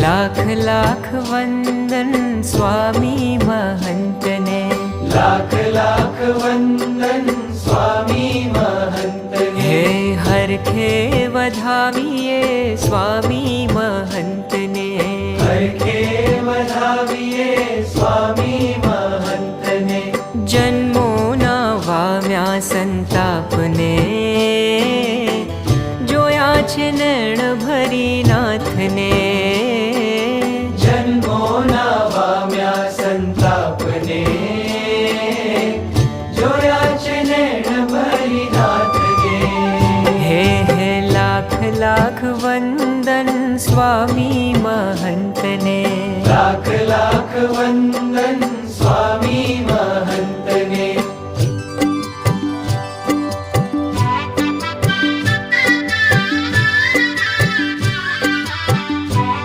लाख लाख वन्दन स्वामी महन्तने लाख लाख वन्दन् स्वामी महन्तने हे हर वधावे स्वामी महन्ती स्वामी महन्तने जन्मो न वाम्या सन्तापने जोया भरिनाथ ने सपने जोया चनेण भरी रात गे हे हे लाख लाख वंदन स्वामी महंतने